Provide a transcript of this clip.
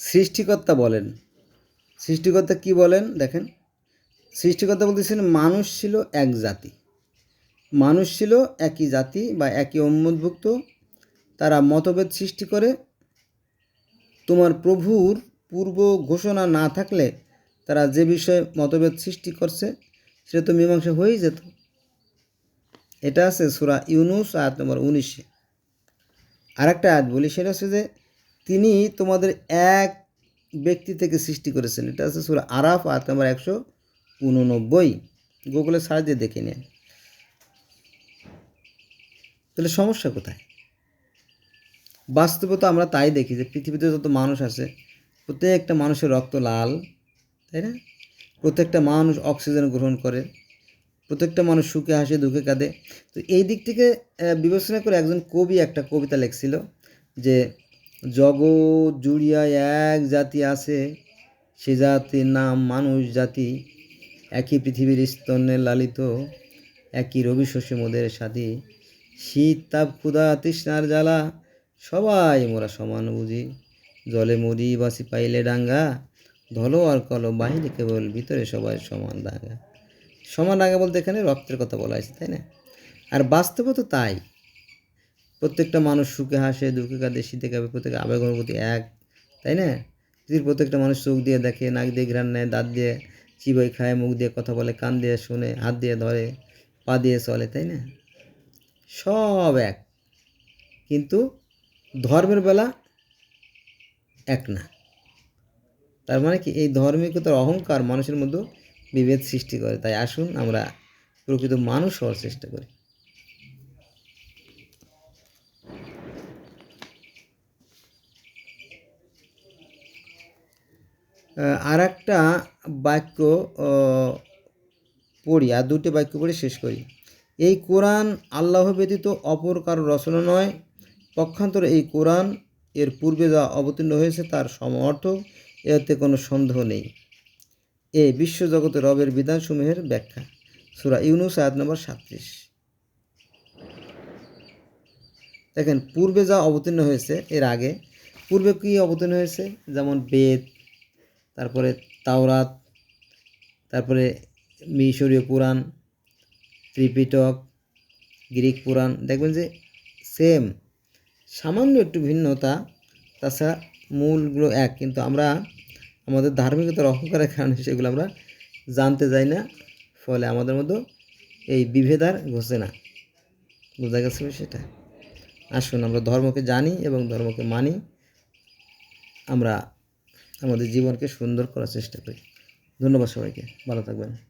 সৃষ্টিকর্তা বলেন। সৃষ্টিকর্তা কি বলেন? দেখেন। সৃষ্টিকর্তা বলতেছেন, মানুষ ছিল এক জাতি। মানুষ ছিল একই জাতি বা একই উন্মুদ্ভুক্ত তারা মতভেদ সৃষ্টি করে। তোমার প্রভুর পূর্ব ঘোষণা না থাকলে তারা যে বিষয়ে মতভেদ সৃষ্টি করছে, সেটা তো মীমাংসা হয়েই যেত। এটা আছে সুরা ইউনুস, আয়াত নম্বর উনিশে। আর একটা আয়াত বলি, সেটা হচ্ছে যে তিনি তোমাদের এক ব্যক্তি থেকে সৃষ্টি করেছেন। এটা আছে সুরা আরাফ, আয়াত নম্বর একশো উননব্বই। গুগলে সার্চ দিয়ে দেখে নিন। তাহলে সমস্যা কোথায়? বাস্তবতা আমরা তাই দেখি যে পৃথিবীতে যত মানুষ আছে, প্রত্যেকটা মানুষের রক্ত লাল, তাই না? প্রত্যেকটা মানুষ অক্সিজেন গ্রহণ করে, প্রত্যেকটা মানুষ সুখে হাসে, দুঃখে কাঁদে। তো এই দিক থেকে বিবেচনা করে একজন কবি একটা কবিতা লিখছিল যে জগৎ জুড়িয়া এক জাতি আছে, সে জাতির নাম মানুষ জাতি। একই পৃথিবীর স্তন্যে লালিত, একই রবি শস্য মোদের সাথী শীত, তাপ, ক্ষুধা, তৃষ্ণার জ্বালা, সবাই মোরা সমান বুঝি। জলে মরি বাসি পাইলে ডাঙ্গা, ধলো আর কলো বাহিরে কেবল, ভিতরে সবাই সমান ডাঙ্গা সমান ডাঙ্গা বলতে এখানে রক্তের কথা বলা হয়েছে, তাই না? আর বাস্তবে তো তাই। প্রত্যেকটা মানুষ সুখে হাসে, দুঃখে কাঁদে, শীতে কাঁপে, প্রত্যেক আবেগ অনুভূতি এক, তাই না? পৃথিবীর প্রত্যেকটা মানুষ চোখ দিয়ে দেখে, নাক দিয়ে ঘ্রাণ নেয়, দাঁত দিয়ে চিবাই খায়, মুখ দিয়ে কথা বলে, কান দিয়ে শোনে, হাত দিয়ে ধরে, পা দিয়ে চলে, তাই না? সব এক। কিন্তু ধর্মের বেলা এক না। তার মানে কি? এই ধর্মিকতার অহংকার মানুষের মধ্যে বিভেদ সৃষ্টি করে। তাই আসুন আমরা প্রকৃত মানুষ হওয়ার চেষ্টা করি। আর একটা বাক্য পড়ি, আর দুটি বাক্য পড়ে শেষ করি। এই কোরআন আল্লাহ ব্যতীত অপর কারও রচনা নয়। পক্ষান্তরে এই কোরআন এর পূর্বে যা অবতীর্ণ হয়েছে তার সমর্থ এতে কোনো সন্দেহ নেই। এ বিশ্বজগতের রবের বিধানসমূহের ব্যাখ্যা। সুরা ইউনুস, আয়াত নম্বর সাতত্রিশ। দেখেন, পূর্বে যা অবতীর্ণ হয়েছে, এর আগে, পূর্বে কী অবতীর্ণ হয়েছে? যেমন বেদ তারপরে তাওরাত, তারপরে মিশরীয় পুরাণ, ত্রিপিটক, গ্রিক পুরাণ। দেখবেন যে সেম সামান্য একটু ভিন্নতা, তাছাড়া মূলগুলো এক। কিন্তু আমরা আমাদের ধার্মিকতার অহংকারের কারণে সেগুলো আমরা জানতে যাই না, ফলে আমাদের মধ্যে এই বিভেদ আর ঘষে না। বোঝা গেছে সেটা আসুন আমরা ধর্মকে জানি এবং ধর্মকে মানি, আমরা আমাদের জীবনকে সুন্দর করার চেষ্টা করি। ধন্যবাদ সবাইকে। ভালো থাকবেন।